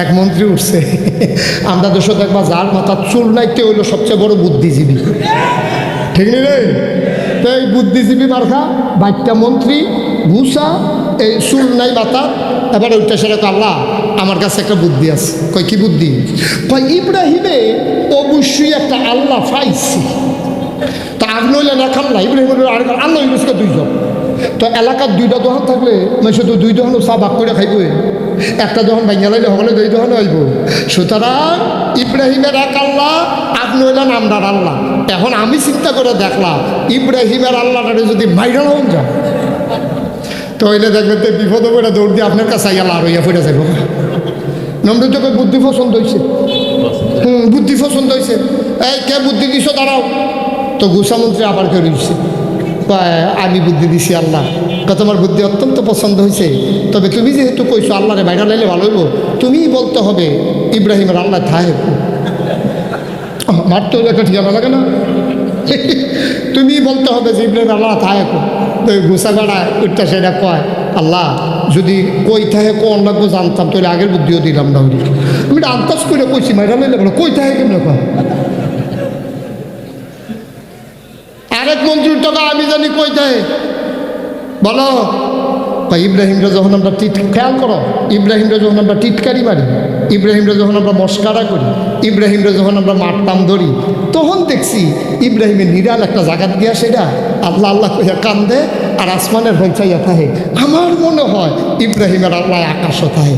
এক মন্ত্রী উঠছে। আমরা দেশে দেখবা যার মাথা চুল নাই কে হইল সবচেয়ে বড় বুদ্ধিজীবী। ঠিক নেই রে? তো এই বুদ্ধিজীবী মার্কা বাইকটা মন্ত্রী ঘুষা এই চুল নাই মাথা এবার ওইটা সেরকম আল্লাহ, আমার কাছে একটা বুদ্ধি আছে। কয়, কি বুদ্ধি? কয়, ইব্রাহিমে অবশ্যই একটা আল্লাহ পাইছি। তা আপনি হইলেন এক আল্লাহ ইব্রাহিমের আর আল্লাহ দুইজন। তো এলাকার দুইটা দোকান থাকলে মানে শুধু দুই দোকানও চা ভাগ করে খাইব। একটা দোকান ভাঙিয়া লাইলে সকলে দুই দোকান হইব। সুতরাং ইব্রাহিমের এক আল্লাহ আপনি হইলেন আমরার আল্লাহ। এখন আমি চিন্তা করে দেখলাম, ইব্রাহিমের আল্লাহটা যদি মাইরা হন যায় তো হইলে দেখবেন তো বিপদ করে দৌড় দিয়ে আপনার কাছে আইয়া লার হইয়া ফিরে যাইব। নম্বর তোকে বুদ্ধি পছন্দ হয়েছে হুম, বুদ্ধি পছন্দ হয়েছে এই, কে বুদ্ধি দিছ? দাঁড়াও। তো গুসামন্ত্রী আবার কেউ দিচ্ছে আমি বুদ্ধি দিছি আল্লাহ। কা তোমার বুদ্ধি অত্যন্ত পছন্দ হয়েছে তবে তুমি যেহেতু কইছো আল্লাহরে বাইরে লাইলে ভালো হইব, তুমিই বলতে হবে, ইব্রাহিমের আল্লাহ থাহে মারতে হলে একটা ঠিকানা লাগে না? তুমি বলতে হবে যে ইব্রাহিম আল্লাহ থাহে তো গুসা গাড়া উঠটা সেটা কয়, আল্লাহ, যদি কই থাহে কোন লাগবো জানতাম, তাহলে আগের বুদ্ধিও দিলাম না ওই আমি আন্দাজ করে কইছি, মাইরা লাইলে বলো, কই থাহে কেমন কয়? আরেক মন্ত্রীর টাকা আমি জানি কই দেয় বলো ইব্রাহিমরা যখন আমরা টিট, খেয়াল করো, ইব্রাহিমরা যখন আমরা টিটকারি মারি, ইব্রাহিমরা যখন আমরা মস্কারা করি, ইব্রাহিমরা যখন আমরা মারতাম ধরি, তখন দেখছি ইব্রাহিমের নিরাল একটা জায়গাত গিয়া সেটা আল্লাহ আল্লাহ কইয়া কান্দে আর আসমানের হইচাইয়া থাহে আমার মনে হয় ইব্রাহিমের আল্লাহ আকাশও থাহে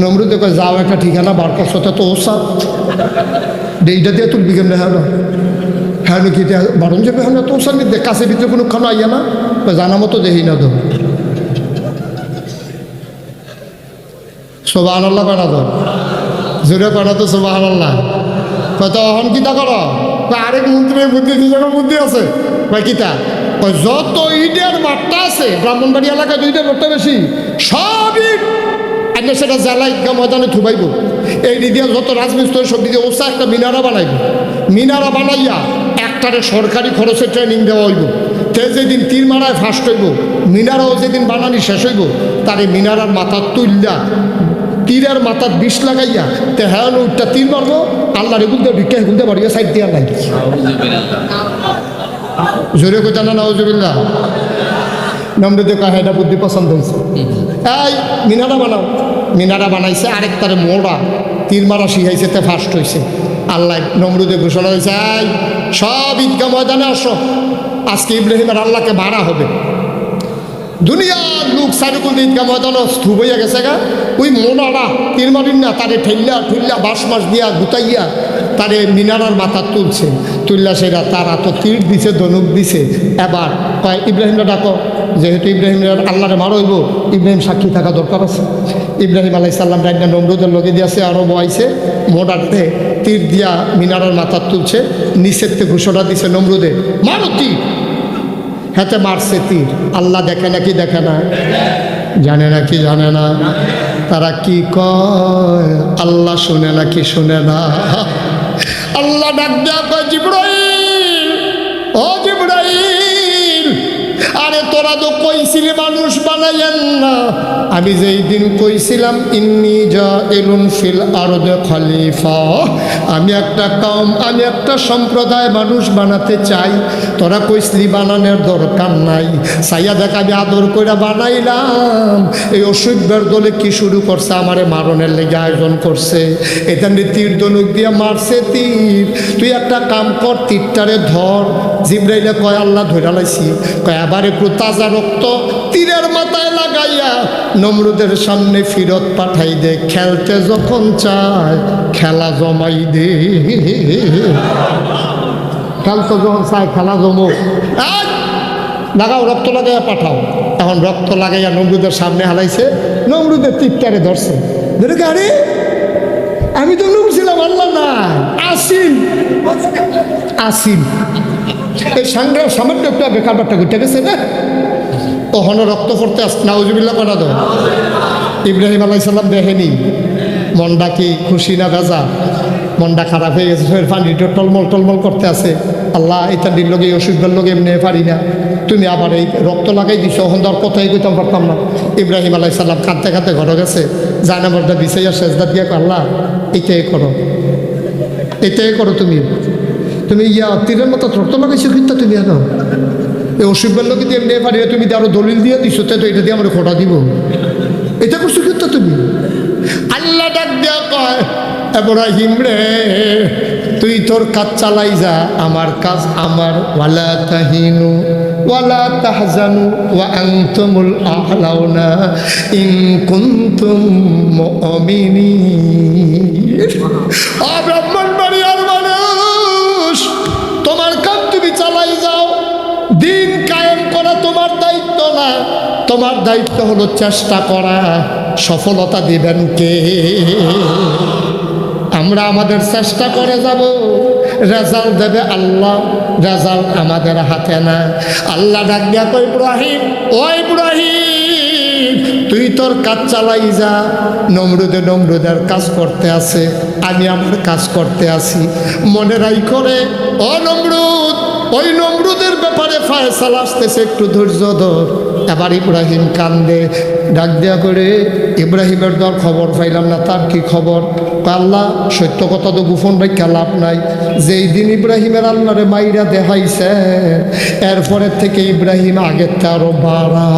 নমরুদে কয়, যাও একটা ঠিকানা বার করছ, তো ওসা এইটা দিয়ে তুলবি কেমনে হ্যাঁ না হ্যাঁ কি বারণ যাবে হ্যাঁ তো মধ্যে কাছে ভিতরে কোনো খানো আইয়া না? জানা মতো দেখি না তো সোবাহ আল্লাহ বানা তো জোরে বানা তো সোবাহ আল্লাহ কত অহন কিতা করো আরেক মন্ত্রীর বুদ্ধি দুজনের বুদ্ধি আছে? কয় কিতা যত ইটের মাঠটা আছে ব্রাহ্মণবাড়ি এলাকায় দুইটা মাঠটা বেশি সব ইট সেটা জ্বালাই গা ময়দানে থুবাইব। এই দিদিয়া যত রাজমিস্ত্রি সব দিদি ওসা একটা মিনারা বানাইব। মিনারা বানাইয়া একটারে সরকারি খরচে ট্রেনিং দেওয়া হইব। তে যেদিন তীর মারায় ফার্স্ট হইব, মিনারাও যেদিন বানানি শেষ হইব, তারে মিনারার মাথা তুললা তীরের মাথার বিষ লাগাইয়া তে হ্যাঁ উঠটা তীর মারবো আল্লাহ রেগুলতে ভিক্ষা হেগুলতে পারিয়া সাইড দিয়া নাই। জোরে কোথা না নজবিল্লা নম্বর দেখো এটা বুদ্ধি পছন্দ হয়েছে এই, মিনারা বানাও। মিনারা বানাইছে আরেক তারে মোড়া। তীর মারা শিখাইছে, তে ফার্স্ট হয়েছে আল্লাহ নমরুদে ঘোষণা হয়েছে সব ঈদগাহ ময়দানে আসো। আজকে ইব্রাহিমের আল্লাহকে ভাড়া হবে। দুনিয়ার লোক সারুকুল ঈদগাহ ময়দানে স্থূপ হইয়া গেছে গা। ওই মোনারা তিরমারিন না তারে ঠেল্লা ঠুল্লা বাঁশ মাস দিয়া গুতাইয়া তারে মিনারার মাথা তুলছে, তুললা সেটা তারা তো তীর দিছে, ধনুক দিছে। এবার কয়, ইব্রাহিমরা ডাকো। যেহেতু ইব্রাহিমের আল্লাহরে মারো হইব, ইব্রাহিম সাক্ষী থাকা দরকার আছে। ইব্রাহিম আলাই সাল্লাম রাইনা নমরুদের লগে দিয়েছে আরও বয়াইছে মোটাতে তীর দিয়া মিনারার মাথা তুলছে থেকে ঘোষণা দিছে নমরুদে, মারো তীর! হাতে মারছে তীর। আল্লাহ দেখে নাকি দেখে না? জানে নাকি জানে না? তারা কি কয়? আল্লাহ শুনে নাকি শুনে না? আল্লাহ ডাক দেয়া জিব্রাইল ও জিব্রাইল আরে তোরা তো কইছিলি মানুষ বানাইয়েন না আমি যেই দিন কইছিলাম, ইন্নি যা এলুন ফিল আরদে খলিফা। আমি একটা কম আমি একটা সম্প্রদায় মানুষ বানাতে চাই। তোরা কইসলি বানানোর দরকার নাই। সাইয়া দেখ, আমি আদর করে বানাইলাম। এই অসভ্যের দলে কি শুরু করছে? আমারে মারণের লেগে আয়োজন করছে। এটা তীর দনুক দিয়ে মারছে তীর। তুই একটা কাম কর, তীরটারে ধর। জিব্রাইলে কয়, আল্লাহ ধরে লাইছি। কয়, আবার একটু তাজা রক্ত তীরের মাথায় লাগাইয়া নমরুদের সামনে ফিরত পাঠাই দে, খেলতে যখন চায়, খেলা জমাই দে। খেলতে যখন চায়, খেলা জমো। লাগাও, রক্ত লাগাইয়া পাঠাও। এখন রক্ত লাগাইয়া নমরুদের সামনে হালাইছে, নমরুদের তীরটারে ধরছে। আরে? আমি তো নূর আল্লাহ না আসিম। আসিম। এই সাংগ্রাম সামান্য একটা বেকার বাট্টা ঘুরতে গেছে না? ওখানে রক্ত পড়তে আস নাউজুবিল্লা করা দাও। ইব্রাহিম আলাই সাল্লাম দেখেনি। মনটা কি খুশি না বেজা মনটা খারাপ হয়ে গেছে, শরীর পানিটা টলমল টলমল করতে আছে। আল্লাহ ইত্যাদির লোকে অসুবিধার লোকে এমনি পারি না। তুমি আবার এই রক্ত লাগাই দিছো ওখান তো আর কথাই কইতাম পারতাম না। ইব্রাহিম আলাই সাল্লাম কাঁদতে কাঁদতে ঘরে গেছে। জানাবারটা বিছাইয়া সেজদা দিয়া আল্লাহ এটাই করো। এটাই করো তুমি। তুমি ইয়া তীরের মতো তর্ত লাগাইছো, কিন্তু তুমি জানো এই অসুবিধার লোকে দিয়ে এমনি পারি তুমি আরও দলিল দিয়ে দিছো তো এটা দিয়ে আমার খোটা দিব। এটা করছ কিন্তু তুমি? আল্লাহ ডাক দেওয়া কয় এব্রাহিম রে তুই তোর কাজ চালাই যা আমার কাজ আমার। ওয়ালা তাহিনু ওয়ালা তাহজানু ওয়া আনতুমুল আহলাউনা ইন কুনতুম মুমিনিন। না তোমার দায়িত্ব হলো চেষ্টা করা, সফলতা দিবেন কে? আমরা আমাদের চেষ্টা করে যাব, রেজাল্ট দেবে আল্লাহ, রেজাল্ট আমাদের হাতে না। আল্লাহ ডাক ইব্রাহিম, ও ইব্রাহিম, তুই তোর কাজ চালাই যা, নমরুদে নমরুদের কাজ করতে আছে, আমি আমার কাজ করতে আছি। মনে রাই করে ও নমরুদ, ওই নমরুদের ব্যাপারে ফায়সাল আসতেছে, একটু ধৈর্য ধর। এবার ইব্রাহিম কান্দে, ডাক দেয়া করে ইব্রাহিমের দর খবর পাইলাম না, তার কি খবর? আল্লাহ, সত্য কথা তো গোপন রেখা লাভ নাই। যেই দিন ইব্রাহিমের আল্লাহরে মাইরা দেখাইছে এরপরের থেকে ইব্রাহিম আগের আরও বাড়া।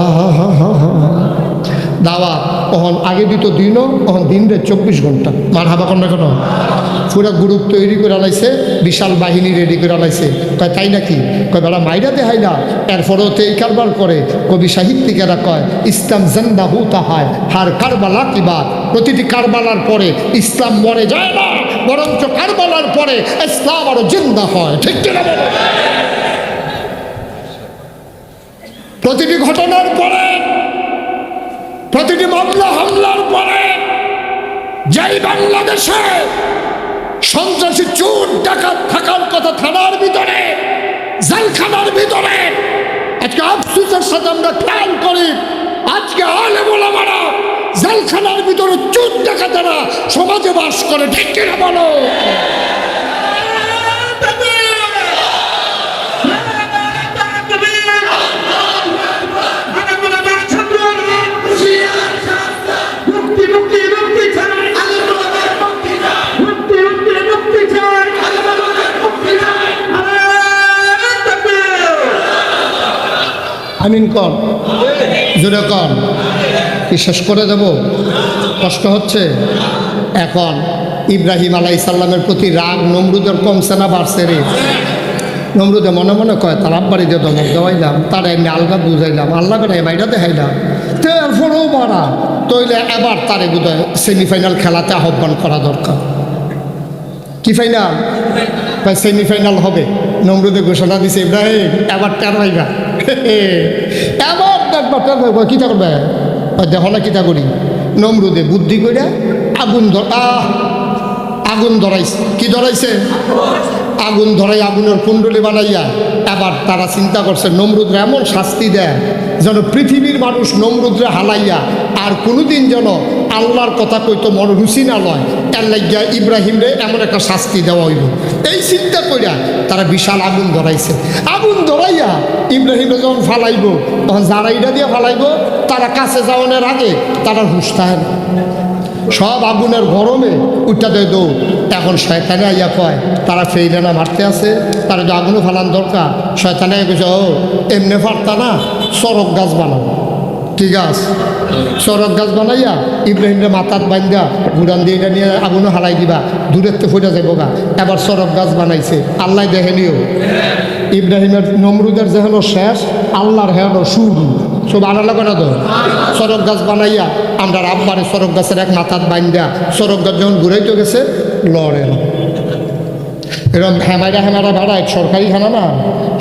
দাওয়া তখন আগে দিত দিনও তখন দিন রে চব্বিশ ঘণ্টা। মার হাবা কন্যা কেন? পুরা গ্রুপ তৈরি করে লাইছে, বিশাল বাহিনী রেডি করে লাইছে। কয়, তাই নাকি? কয়, বেড়া মাইরা দেহাই না এরপরেও তো এই কারবার করে। কবি সাহিত্যিকেরা কয়, ইসলাম জেন্দা হু তাহায়, হার কারবালা কি বাদ প্রতিটি কারবালার পরে ইসলাম মরে যায় না, বরঞ্চ কারবালার পরে ইসলাম আরও জিন্দা হয়। ঠিক প্রতিটি ঘটনার পরে, প্রতিটি মামলা, হামলার পরে, যাই বাংলাদেশে সন্ত্রাসী চোর ডাকাত থাকার কথা থানার ভিতরে, জেলখানার ভিতরে। আজকে আফসুসের সাথে আমরা খেয়াল করি। আজকে আলে মারা জেলখানার ভিতরে চোর ডাকাতেরা সমাজে বাস করে, ঠিক কিনা বলো? আমিন কর জোরে কর কি শেষ করে দেব? কষ্ট হচ্ছে? এখন ইব্রাহিম আলাই সাল্লামের প্রতি রাগ নমরুদের কমছে না বাড়ছে রে। নমরুদে মনে মনে কয়, তার আব্বারি দিয়ে দমক দেওয়াইলাম, তার এমনি আলগা বুঝাইলাম আল্লাহ করে বাইরে দেখাইলাম। তারপরেও বাড়া তইলে এবার তারে বোধহয় সেমিফাইনাল খেলাতে আহ্বান করা দরকার। কি ফাইনাল সেমিফাইনাল হবে। নমরুদে ঘোষণা দিছে, ইব্রাহিম, এবার পাইবা এবার পাইবা কিতা করবে? দেখ না কিতা করি? নমরুদে বুদ্ধি করে আগুন ধর আগুন ধরাইছে। কি ধরাইছে? আগুন ধরাই আগুনের কুণ্ডলি বানাইয়া। এবার তারা চিন্তা করছে, নমরুদ্রে এমন শাস্তি দেয় যেন পৃথিবীর মানুষ নমরুদ্রে হালাইয়া আর কোনোদিন যেন আল্লাহর কথা কইতো মন রুচি না লয়। এর লাগিয়া ইব্রাহিমরে এমন একটা শাস্তি দেওয়া হইল। এই চিন্তা করিয়া তারা বিশাল আগুন ধরাইছে। আগুন ধরাইয়া ইব্রাহিমে যখন ফালাইব, তখন যারা ইটা দিয়ে ফালাইব, তারা কাছে যাওয়ানোর আগে তারা থাকে সব আগুনের গরমে উঠা দেয় দৌড়। এখন শয়তানে আইয়া কয়, তারা ফেইলে না মারতে আছে, তারা যে আগুনও ফালান দরকার, শয়তানে কইছে, ও, এমনি ফারতা না সড়ক গাছ বানাও। কি গাছ? সড়ক গাছ বানাইয়া ইব্রাহিমরে মাথাত বান্ধা গুড়ান দিয়ে এটা নিয়ে আগুনও হালাই দিবা, দূরের তো ফুটে যাব গা। এবার সড়ক গাছ বানাইছে। আল্লাহ দেখেনিও ইব্রাহিমের নমরুদের যেহেন শেষ, আল্লাহর হেন শুরু। সব আনালা করে তো সড়ক গাছ বানাইয়া আমরা আব্বারে সড়ক গাছের এক মাথাত বাইন্দা সড়ক গাছ যখন ঘুরাইতে গেছে, লড়ে এরকম হেমাইরা হেমারা ভাড়ায় সরকারি খানা না?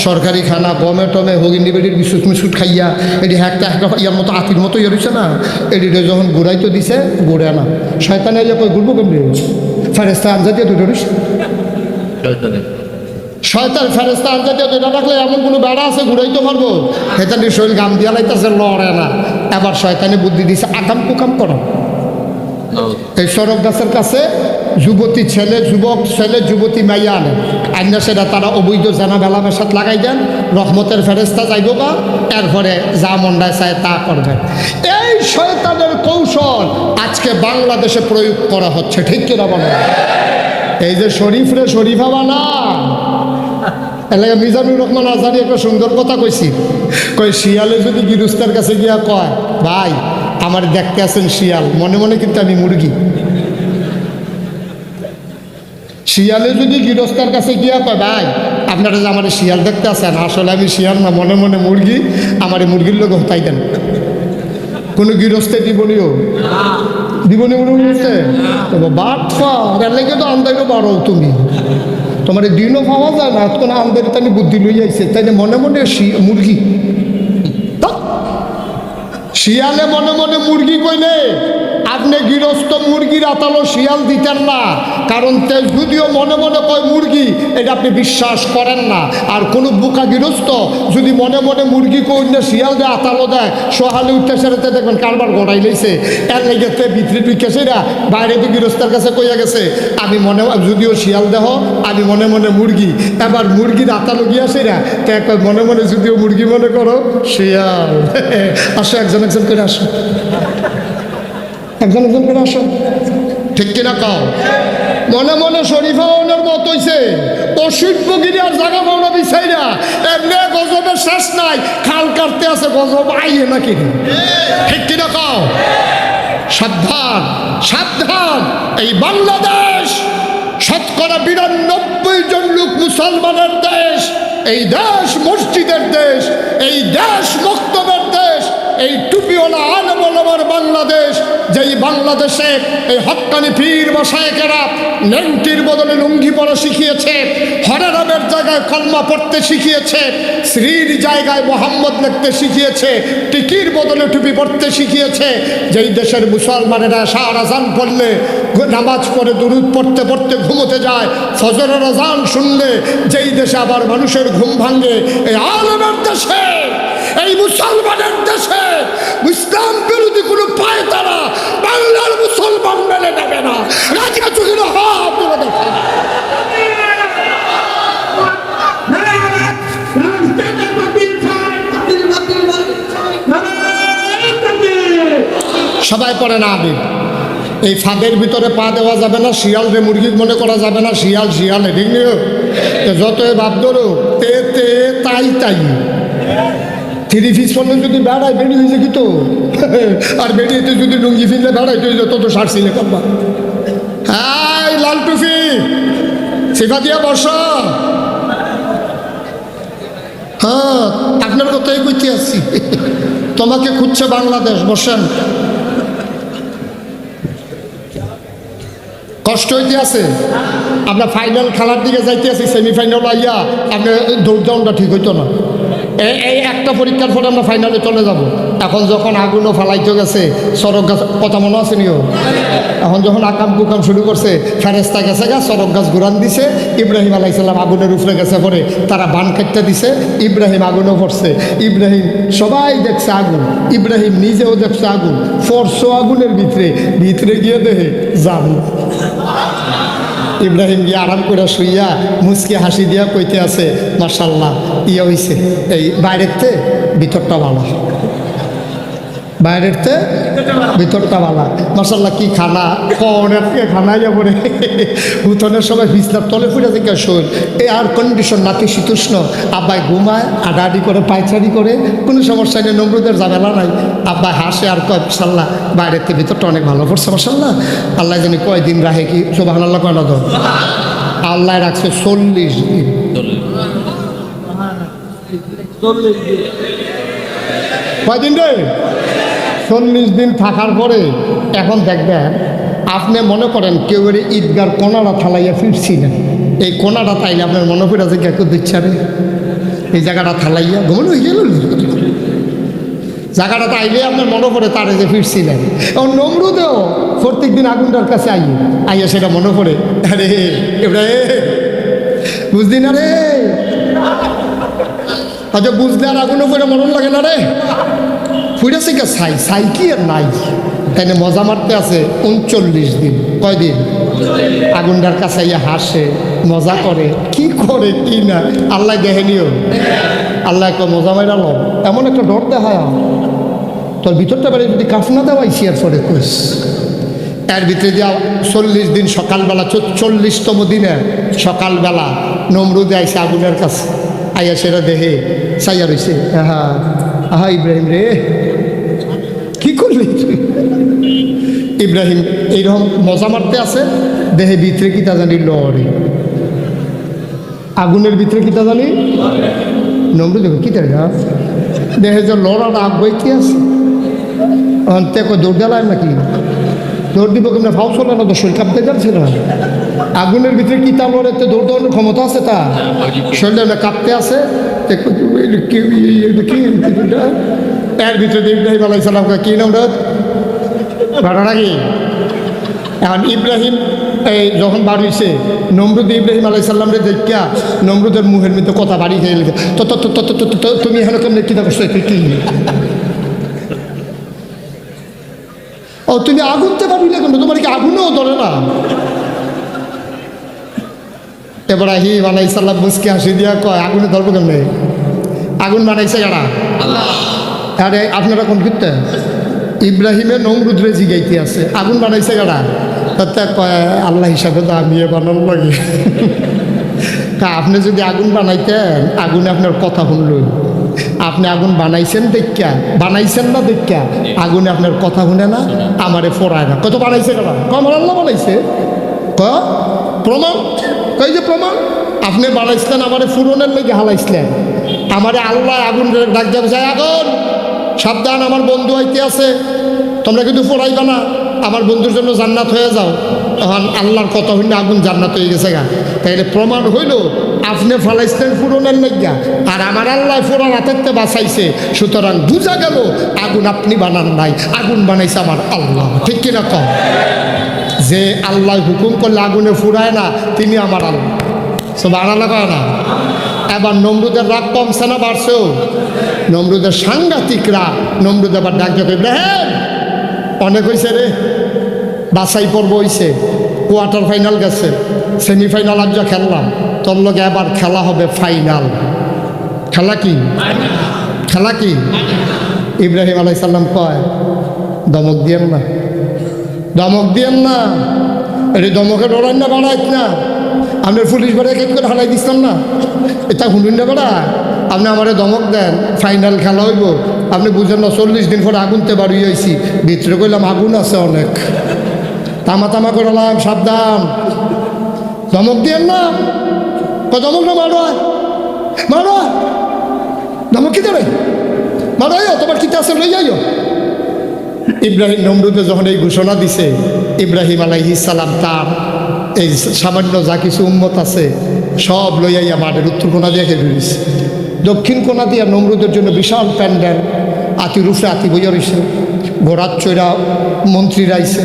সরকারি খানা গমে টমে হগিন্দি বেডির বিস্কুট মিস্কুট খাইয়া এটি হ্যাকটা হ্যাকটা ইয়ার মতো আতির মতো ইয়ে রয়েছে না? এটি যখন ঘুরাইতে দিছে ঘুরে না শয়তানে এলে কই ঘুরবো কেমনি? ফেরেস্তা আনজাতীয় দুটো শয়তান ফেরেস্তা আনজাতীয় দুটা রাখলে এমন কোনো বেড়া আছে ঘুরাইতে পারব? হেতানি শরীর গাম দিয়া লাইতেছে লড়ে না। এবার শয়তানে বুদ্ধি দিছে আকাম কুকাম করো। এই সড়ক গাছের কাছে যুবতী ছেলে, যুবক ছেলে, যুবতী মাইয়া আইনা সেটা তারা অবৈধ জানা বেলা মেশাত লাগাই দেন, রহমতের ফেরেস্তা যাইব বা এরপরে যা মন্ডায় চায় তা করবেন এই শয়তানের কৌশল আজকে বাংলাদেশে প্রয়োগ করা হচ্ছে, ঠিক কিনা বলে এই যে শরীফরে শরীফা বানা এলাকা মিজানুর রহমান আজারি একটা সুন্দর কথা কইছি। কই শিয়ালে যদি গিরুস্তার কাছে গিয়া কয়, ভাই, আমার দেখতে আছেন শিয়াল, মনে মনে কিন্তু আমি মুরগি। শিয়ালে যদি গৃহস্থার কাছে গিয়া কয়, ভাই, আপনারা যে আমার শিয়াল দেখতে আসেন আসলে আমি শিয়াল না, মনে মনে মুরগি, আমার এই মুরগির লোক হতাই দেন। কোনো গৃহস্থে দিবনিও? দিবনি মনে হচ্ছে বাট এর লেগে তো আন্দাইও বাড়ো তুমি। তোমার দিনও পাওয়া যায় না কোনো আমদানি তানি বুদ্ধি লই যাইছে তাই মনে মনে মুরগি। শিয়ালে মনে মনে মুরগি কইলে আপনি গৃহস্থ মুরগির আতালো শিয়াল দিতেন না। কারণ তে যদিও মনে মনে কয় মুরগি, এটা আপনি বিশ্বাস করেন না। আর কোনো বুকা গৃহস্থ যদি মনে মনে মুরগি কইলে শিয়াল দেয় আতালো দেয়, সোহালে উঠতে সেরেতে দেখবেন কারবার গড়াই লইছে। এর লেগেতে ভিতরে ঢুকেছে না বাইরে তো গৃহস্থের কাছে কইয়া গেছে, আমি মনে যদিও শিয়াল দেহ, আমি মনে মনে মুরগি। এবার মুরগির আতালো গিয়াছে না তে মনে মনে যদিও মুরগি মনে করো, শিয়াল। আসো একজন একজন করে আসো। একজন একজন করে আসো ঠিক কিনা কও? মনে মনে শরীফা ওনার মত হইছে অসুখগিরি আর জায়গা পাওনা বিচাই না এমনি গজবের শেষ নাই, খাল কাটতে আছে, গজব আইয়ে নাকি? ঠিক কিনা কও? সাবধান সাবধান, এই বাংলাদেশ শতকরা বিরানব্বই জন লোক মুসলমানের দেশ, এই দেশ মসজিদের দেশ, এই দেশ মক্তবের দেশ, এই টুপিওয়ালা আলমলমার বাংলাদেশ, যেই বাংলাদেশে এই হক্কানি পীর বসায়কেরা নেংটির বদলে লুঙ্গি পরা শিখিয়েছে হরেরামের জায়গায় কলমা পড়তে শিখিয়েছে শ্রীর জায়গায় মোহাম্মদ লিখতে শিখিয়েছে, টিকির বদলে টুপি পড়তে শিখিয়েছে, যেই দেশের মুসলমানেরা শাহ আজান পড়লে নামাজ পড়ে, দুরুদ পড়তে পড়তে ঘুমোতে যায়, ফজরের আজান শুনলে, যেই দেশে আবার মানুষের ঘুম ভাঙে, এই আলমের দেশে, এই মুসলমানের দেশে ইসলাম বিরোধী কোনো পায় তারা। বাংলার মুসলমান মেনে নেবে না। রাজা চুকির হাত তুলে দেখেন সবাই পড়ে না আবির এই ফাঁদের ভিতরে পা দেওয়া যাবে না, শিয়াল রে মুরগি মনে করা যাবে না, শিয়াল শিয়াল ঠিক নিও যতই ভাব ধরো তে তে, তাই তাই। থ্রি পিস পড়লে যদি বেড়ায়, বেড়ি হয়েছে কি তো? আর বেরিয়েতে যদি লুঙ্গি ফিরলে বেড়াই তো তত সারছিলে করবা হাই লাল টুফি সেবা দিয়া বর্ষা। হ্যাঁ আপনার কথাই কইতে আসছি। তোমাকে খুঁজছে বাংলাদেশ, বসেন। কষ্ট হইতে আছে। আমরা ফাইনাল খেলার দিকে যাইতে আছি সেমিফাইনাল আইয়া আপনি দৌড়দাউনটা ঠিক হইতো না। এই একটা পরীক্ষার পরে আমরা ফাইনালে চলে যাব। এখন যখন আগুনও ফালাইতে গেছে, সড়ক গাছ কথা মনে আছে নিও? এখন যখন আকাম কুকাম শুরু করছে ফেরেস্তা গেছে গা, সড়ক গাছ ঘুরান দিছে, ইব্রাহিম আলাইসাল্লাম আগুনের উপরে গেছে পরে তারা বান কাটতে দিছে, ইব্রাহিম আগুনও পড়ছে ইব্রাহিম সবাই দেখছে আগুন, ইব্রাহিম নিজেও দেখছে আগুন ফরশো আগুনের ভিতরে ভিতরে গিয়ে দেহে যাব ইব্রাহিম গিয়ে আরাম করে শুইয়া মুসকে হাসি দিয়া কইতে আছে মার্শাল্লাহ ইয়ে হইছে। এই বাইরেরতে ভিতরটা ভালো। বাইরেরতে ভিতরটা বালা। মার্শাল্লাহ কি খানা? কনের থেকে খানা যাব রে হুতনের সময় বিছনার তলে ফুটে থেকে শোন এই আর কন্ডিশন নাতি শীতুষ্ণ আব্বাই ঘুমায় আডাআডি করে পায়চারি করে। কোনো সমস্যা নেই নমরুদের ঝামেলা নাই। আব্বাই হাসে আর কয় মার্শাল্লাহ বাইরের থেকে ভিতরটা অনেক ভালো পড়ছে মার্শাল্লাহ আল্লাহ জানি কয়দিন রাহে কি সোবাহ আল্লাহ কয় না তো? আল্লাহ রাখছে চল্লিশ দিন। কয়দিন রে? চল্লিশ দিন থাকার পরে এখন দেখবেন, আপনি মনে করেন কেউ এর ঈদগার কোনাটা থালাইয়া ফিরছিলেন। এই কোনাটা তাইলে আপনার মনে পড়ে আছে কেউ দিচ্ছে এই জায়গাটা থালাইয়া ঘুমন হয়ে গেল জায়গাটা তাইলে আপনার মনে পড়ে তারে যে ফিরছিলেন। এবং নমরুদেও প্রত্যেক দিন আগুনটার কাছে আইয়ে, আইয়া সেটা মনে পড়ে। আরে, এবার, বুঝলি না রে? আচ্ছা বুঝলে আর আগুনে পড়ে মরণ লাগে না রে? ফুইরাছে কে সাই সাই কি আর নাই? তাই মজা মারতে আছে উনচল্লিশ দিন। কয়দিন আগুনটার কাছে ইয়ে হাসে, মজা করে। কি করে, কি না? আল্লাহ দেখেনিও আল্লাহ একটা মজা মাইরাল এমন একটা ডর দেখায় তোর ভিতরটা বাড়ি যদি কাফ না দেওয়া ইসিয়ার পরে কইস। এর ভিতরে দিয়া চল্লিশ দিন সকালবেলা চল্লিশতম দিনে সকালবেলা নমরুদে আইসে আগুনের কাছে। আইয়া সেটা দেহে চাইয়া রইছে। হ্যাঁ আহা ইব্রাহিম রে কি করলি তুই ইব্রাহিম এইরকম মজা মারতে আছে দেহে ভিতরে কিতা জানি লড়ে আগুনের ভিতরে কিতা জানি নমরুদ দেখো কি তাই দেহে যে লড়ার আগ বইতে আছে অন্তে কই দৌড় দেলায় নাকি দৌড় দিব কেমন ফাউ চলে না তো শরীর কাঁপতে যাচ্ছে না আগুনের ভিতরে কি তা লড়ে তো দৌড় দেওয়ার ক্ষমতা আছে তা শরীরে না কাঁপতে আছে কি কি এর ভিতরে ইব্রাহিম আলাই সালাম কি নাম ঘটনা কি? এখন ইব্রাহিম এই যখন বাড়িছে নমরুদ ইব্রাহিম আলাই সাল্লাম রে দেখা নমরুদের মুখের মধ্যে কথা বাড়ি খেয়ে গেছে তো তুমি এখানে কেমন কিনা করছ? কি? ও তুমি আগুনতে পারবি না কেন? তোমার কি আগুনও ধরে না? এবার আহি বানাই সাল্লাম মুসকে হাসি দিয়া কয় আগুনে ধরবো কেমনে? আগুন বানাইছে যারা আরে আপনারা কোন করতেন ইব্রাহিমে নমরুদ্রে জিগাইতে আছে। আগুন বানাইছে গাড়া তাতে কয়, আল্লাহ হিসাবে তো আমি বানানো লাগে। তা আপনি যদি আগুন বানাইতেন, আগুনে আপনার কথা শুনল। আপনি আগুন বানাইছেন দেখা বানাইছেন না দেখা আগুনে আপনার কথা শুনে না, আমারে ফোরায় না। কত বানাইছে গাড়া ক আমার আল্লাহ বানাইছে। ক প্রমাণ? কই যে প্রমাণ? আপনি বানাইছিলেন, আমারে ফুরনের লেগে হালাইছিলেন। আমারে আল্লাহ আগুন ডাক যাবে যায় আগুন! সাবধান, আমার বন্ধু আইতে আছে। তোমরা কিন্তু পড়াইবা না, আমার বন্ধুর জন্য জান্নাত হয়ে যাও। তখন আল্লাহর কথা হইলে আগুন জান্নাত হয়ে গেছে গা। তাইলে প্রমাণ হইল, আপনি ফালাইছিলেন ফুরনের লজ্ঞা আর আমার আল্লাহ ফোরার হাতেরতে বাঁচাইছে। সুতরাং বুঝা গেল, আগুন আপনি বানান নাই, আগুন বানাইছে আমার আল্লাহ। ঠিক কিনা কম যে আল্লাহ হুকুম করলে আগুনে ফুরায় না, তিনি আমার আল্লাহ। সব আনালা করে না? এবার নমরুদের রাগ কমছে না, বাড়ছেও? নমরুদের সাংঘাতিক রাগ নমরুদ আবার ডাক যাবে ইব্রাহিম! অনেক হয়েছে রে। বাছাই পর্ব হয়েছে কোয়ার্টার ফাইনাল গেছে। সেমিফাইনাল আজ খেললাম, তোর লগে এবার খেলা হবে ফাইনাল। খেলা কি? খেলা কি? ইব্রাহিম আলাইসাল্লাম কয়, দমক দিয়েন না। দমক দিয়েন না? এটা দমকে ডরান না বাড়াইত না। আপনার পুলিশ বাড়ি এক এক করে হারাই দিচ্ছিলাম না? এটা শুনুন না, বেড়া। আপনি আমারে দমক দেন ফাইনাল খেলা হইব। আপনি বুঝেন না, চল্লিশ দিন পরে আগুনতে বাড়ি হয়েছি ভিতরে কইলাম আগুন আছে অনেক। তামা তামা করলাম সাবধান। দমক দিয়েন না। দমক না, মারো মারো দমক কি দেবে? মারো তোমার কিতা আছে, লই যাইও ইব্রাহিম নমরুদে যখন এই ঘোষণা দিছে, ইব্রাহিম আলাইহি সালাম তার এই সামান্য যা কিছু উন্মত আছে, সব লইয়াইয়া মাঠের উত্তর কোনা দিয়ে খেয়ে দক্ষিণ কোনা দিয়া নমরুদের জন্য বিশাল প্যান্ডেল। আতি রুফে আতি বইয়া রয়েছে ঘোড়ার চৈরা মন্ত্রীরা আইছে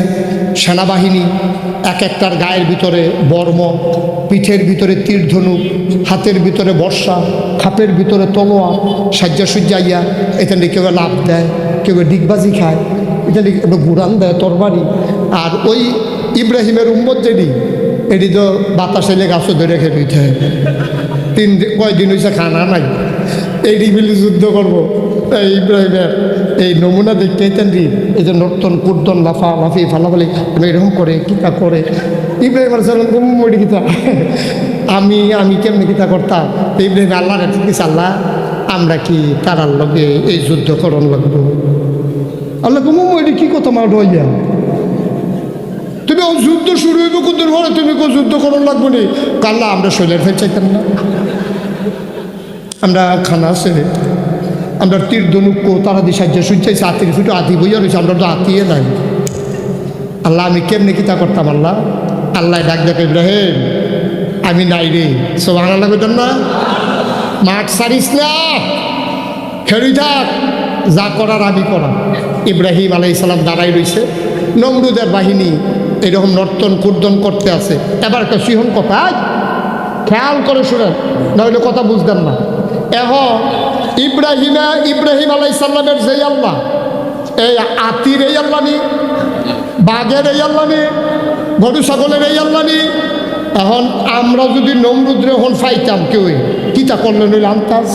সেনাবাহিনী, এক একটার গায়ের ভিতরে বর্ম, পিঠের ভিতরে তীর ধনুক হাতের ভিতরে বর্ষা, খাপের ভিতরে তলোয়া, সাজ্জা সুজ্জাইয়া এখানে কেউ লাভ দেয়, কেউ ডিগবাজি খায়। এখানে গুড়ান দেয়, তরবারি। আর ওই ইব্রাহিমের উম্মত যেটি, এটি তো বাতাস এলে গাছও ধরে খেয়ে দিতে হয় তিন দিন কয়দিন হয়েছে খানা নাই। এই মিলে যুদ্ধ করব। এই ইব্রাহিমের এই নমুনা দেখতে চাইতেন রি এই যে নর্তন কুর্তন লাফা, লাফি, ফালাফালি, আমি এরকম করে কিতা করে। ইব্রাহিম আলাইসাল্লাম কুমড়ি কিতা? আমি আমি কেমনি কিতা করতাম? ইব্রাহিম, আল্লাহ রেখেছি আল্লাহ, আমরা কি তারার লগে এই যুদ্ধ করণ লাগবো? আল্লাহ কুমড়ি কি কথা মা রইয়া তুমি যুদ্ধ শুরু হইব, কুদ্দুর তুমি কেউ যুদ্ধ করণ লাগবো নি? কাল্লা আমরা শৈলের ফের চাইতাম না। আমরা খানা আছে আমরা তীর ধনুক্য তারা দিয়ে সাহায্য শুনছাইছে আতির ফুটো আতি বইয়া রয়েছে, আমরা তো আতিয়ে নাই। আল্লাহ, আমি কেমনি কিতা করতাম আল্লাহ? আল্লাহ ডাক ডাক ইব্রাহিম, আমি নাই রে। সব আনালা কইতাম না? মাঠ সারিস না। খেলি থাক, যা করার আমি করা ইব্রাহিম আলাইসালাম দাঁড়াই রয়েছে নমরুদের বাহিনী এরকম নর্তন কুর্দন করতে আছে। এবার একটা সিহন কথা খেয়াল করে শুনেন নইলে কথা বুঝতাম না। এখন ইব্রাহিমা, ইব্রাহিম আলাইসাল্লামের যেই আল্লাহ, এই আতির এই আল্লাহ বাঘের এই আল্লাহ গরু ছাগলের এই আল্লাহ এখন আমরা যদি নমরুদ্রে হন ফাইতাম কেউ কিতা করলেন ওই আন্তাজ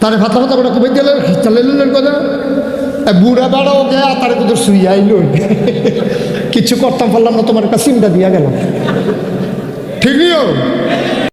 তারে ফাতা ফাতা করে কবে দিলে চালাইলেন কথা। বুড়া বাড়াও গে আর তারে কোথাও শুই আইল কিছু করতাম পারলাম না, তোমার কাছে চিন্তা দিয়া গেলাম ঠিকই